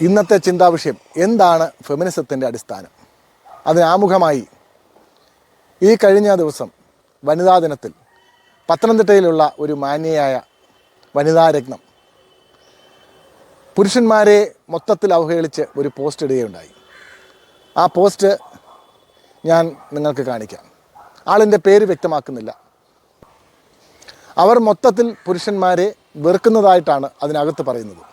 ഇന്നത്തെ ചിന്താവിഷയം എന്താണ് ഫെമിനിസത്തിന്റെ അടിസ്ഥാനം? അതിനാമുഖമായി ഈ കഴിഞ്ഞ ദിവസം വനിതാ ദിനത്തിൽ പത്തനംതിട്ടയിലുള്ള ഒരു മാന്യയായ വനിതാ രത്നം പുരുഷന്മാരെ മൊത്തത്തിൽ അവഹേളിച്ച് ഒരു പോസ്റ്റ് ഇടുകയുണ്ടായി. ആ പോസ്റ്റ് ഞാൻ നിങ്ങൾക്ക് കാണിക്കാം. ആളിന്റെ പേര് വ്യക്തമാക്കുന്നില്ല. അവർ മൊത്തത്തിൽ പുരുഷന്മാരെ വെറുക്കുന്നതായിട്ടാണ് അതിനകത്ത് പറയുന്നത്.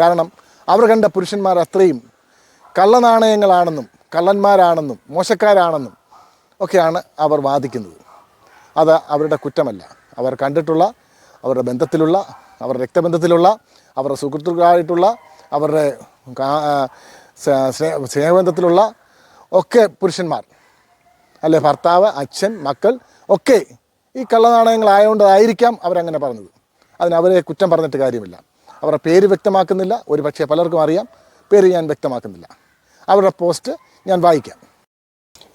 കാരണം അവർ കണ്ട പുരുഷന്മാർ അത്രയും കള്ളനാണയങ്ങളാണെന്നും കള്ളന്മാരാണെന്നും മോശക്കാരാണെന്നും ഒക്കെയാണ് അവർ വാദിക്കുന്നത്. അത് അവരുടെ കുറ്റമല്ല. അവർ കണ്ടിട്ടുള്ള അവരുടെ ബന്ധത്തിലുള്ള അവരുടെ രക്തബന്ധത്തിലുള്ള അവരുടെ സുഹൃത്തുക്കളായിട്ടുള്ള അവരുടെ സ്നേഹബന്ധത്തിലുള്ള ഒക്കെ പുരുഷന്മാർ. അല്ലെ ഭർത്താവ് അച്ഛൻ മക്കൾ ഒക്കെ ഈ കള്ളനാണയങ്ങളായതുകൊണ്ടായിരിക്കാം അവരങ്ങനെ പറഞ്ഞത്. അതിനവരെ കുറ്റം പറഞ്ഞിട്ട് കാര്യമില്ല. അവരുടെ പേര് വ്യക്തമാക്കുന്നില്ല. ഒരു പക്ഷേ പലർക്കും അറിയാം. പേര് ഞാൻ വ്യക്തമാക്കുന്നില്ല. അവരുടെ പോസ്റ്റ് ഞാൻ വായിക്കാം.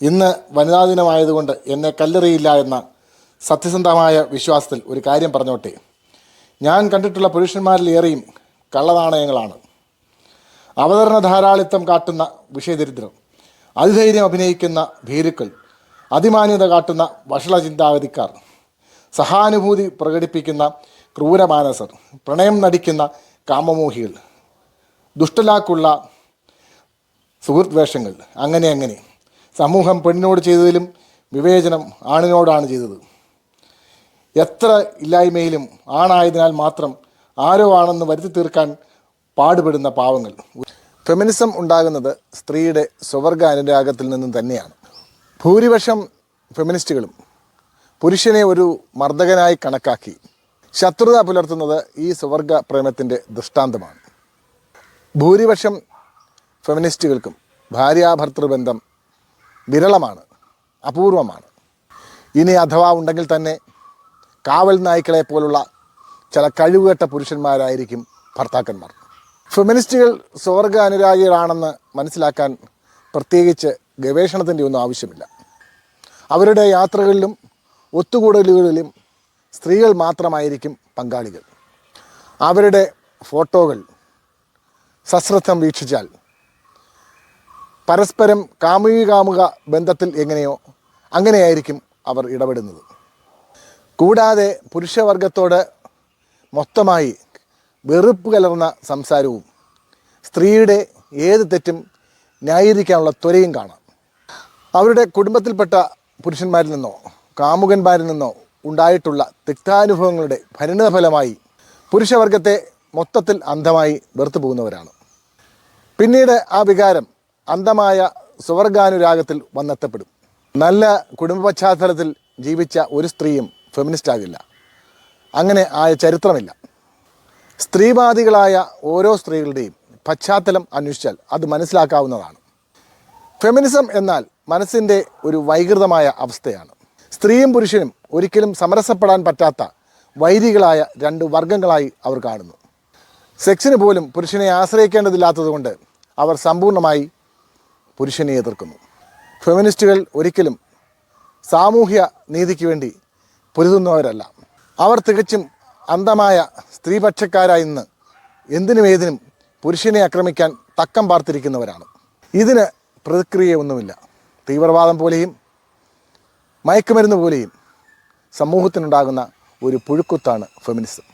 ഇന്ന് വനിതാ ദിനമായതുകൊണ്ട് എന്നെ കല്ലെറിയില്ല എന്ന സത്യസന്ധമായ വിശ്വാസത്തിൽ ഒരു കാര്യം പറഞ്ഞോട്ടെ. ഞാൻ കണ്ടിട്ടുള്ള പുരുഷന്മാരിലേറെയും കള്ളനാണയങ്ങളാണ്. അവതരണ ധാരാളിത്തം കാട്ടുന്ന വിഷയദരിദ്രം അതിധൈര്യം അഭിനയിക്കുന്ന ഭീരുക്കൾ അതിമാന്യത കാട്ടുന്ന വഷള ചിന്താഗതിക്കാർ സഹാനുഭൂതി പ്രകടിപ്പിക്കുന്ന ക്രൂരമാനസർ. പ്രണയം നടിക്കുന്ന കാമമോഹികൾ. ദുഷ്ടലാക്കുള്ള സുഹൃത്ത് വേഷങ്ങൾ അങ്ങനെ അങ്ങനെ. സമൂഹം പെണ്ണിനോട് ചെയ്തതിലും വിവേചനം ആണിനോടാണ് ചെയ്തത്. എത്ര ഇല്ലായ്മയിലും ആണായതിനാൽ മാത്രം ആരോ ആണെന്ന് വരുത്തി തീർക്കാൻ പാടുപെടുന്ന പാവങ്ങൾ. ഫെമിനിസം ഉണ്ടാകുന്നത് സ്ത്രീയുടെ സ്വവർഗ അനുരാഗത്തിൽ നിന്നും തന്നെയാണ്. ഭൂരിപക്ഷം ഫെമിനിസ്റ്റുകളും പുരുഷനെ ഒരു മർദ്ദകനായി കണക്കാക്കി. ശത്രുത പുലർത്തുന്നത് ഈ സുവർഗ പ്രേമത്തിന്റെ ദൃഷ്ടാന്തമാണ്. ഭൂരിപക്ഷം ഫെമിനിസ്റ്റുകൾക്കും ഭാര്യാഭർത്തൃബന്ധം വിരളമാണ് അപൂർവമാണ്. ഇനി അഥവാ ഉണ്ടെങ്കിൽ തന്നെ കാവൽ നായ്ക്കളെ പോലുള്ള ചില കഴിവുകെട്ട പുരുഷന്മാരായിരിക്കും ഭർത്താക്കന്മാർ. ഫെമിനിസ്റ്റുകൾ സ്വർഗ അനുരാഗികളാണെന്ന് മനസ്സിലാക്കാൻ പ്രത്യേകിച്ച് ഗവേഷണത്തിന്റെ ഒന്നും ആവശ്യമില്ല. അവരുടെ യാത്രകളിലും ഒത്തുകൂടലുകളിലും സ്ത്രീകൾ മാത്രമായിരിക്കും പങ്കാളികൾ. അവരുടെ ഫോട്ടോകൾ സശ്രദ്ധം വീക്ഷിച്ചാൽ പരസ്പരം കാമുകാമുക ബന്ധത്തിൽ എങ്ങനെയോ അങ്ങനെയായിരിക്കും അവർ ഇടപെടുന്നത്. കൂടാതെ പുരുഷവർഗത്തോട് മൊത്തമായി വെറുപ്പ് കലർന്ന സംസാരവും സ്ത്രീയുടെ ഏത് തെറ്റും ന്യായീകരിക്കാനുള്ള ത്വരയും കാണാം. അവരുടെ കുടുംബത്തിൽപ്പെട്ട പുരുഷന്മാരിൽ നിന്നോ കാമുകന്മാരിൽ നിന്നോ ഉണ്ടായിട്ടുള്ള തിക്താനുഭവങ്ങളുടെ പരിണിതഫലമായി പുരുഷവർഗത്തെ മൊത്തത്തിൽ അന്ധമായി വെറുത്തു പോകുന്നവരാണ് പിന്നീട് ആ വികാരം അന്ധമായ സുവർഗാനുരാഗത്തിൽ വന്നെത്തപ്പെടും. നല്ല കുടുംബ പശ്ചാത്തലത്തിൽ ജീവിച്ച ഒരു സ്ത്രീയും ഫെമിനിസ്റ്റ് ആകില്ല. അങ്ങനെ ആയ ചരിത്രമില്ല. സ്ത്രീവാദികളായ ഓരോ സ്ത്രീകളുടെയും പശ്ചാത്തലം അന്വേഷിച്ചാൽ അത് മനസ്സിലാക്കാവുന്നതാണ്. ഫെമിനിസം എന്നാൽ മനസ്സിന്റെ ഒരു വൈകൃതമായ അവസ്ഥയാണ്. സ്ത്രീയും പുരുഷനും ഒരിക്കലും സമരസപ്പെടാൻ പറ്റാത്ത വൈരികളായ രണ്ട് വർഗങ്ങളായി അവർ കാണുന്നു. സെക്സിന് പോലും പുരുഷനെ ആശ്രയിക്കേണ്ടതില്ലാത്തതുകൊണ്ട് അവർ സമ്പൂർണമായി പുരുഷനെ എതിർക്കുന്നു. ഫെമിനിസ്റ്റുകൾ ഒരിക്കലും സാമൂഹ്യ നീതിക്ക് വേണ്ടി പൊരുതുന്നവരല്ല. അവർ തികച്ചും അന്ധമായ സ്ത്രീപക്ഷക്കാരായി ഇന്ന് എന്തിനും ഏതിനും പുരുഷനെ ആക്രമിക്കാൻ തക്കം പാർത്തിരിക്കുന്നവരാണ്. ഇതിന് പ്രതിക്രിയയൊന്നുമില്ല. തീവ്രവാദം പോലെയും മയക്കുമരുന്ന് പോലെയും സമൂഹത്തിനുണ്ടാകുന്ന ഒരു പുഴുക്കുത്താണ് ഫെമിനിസം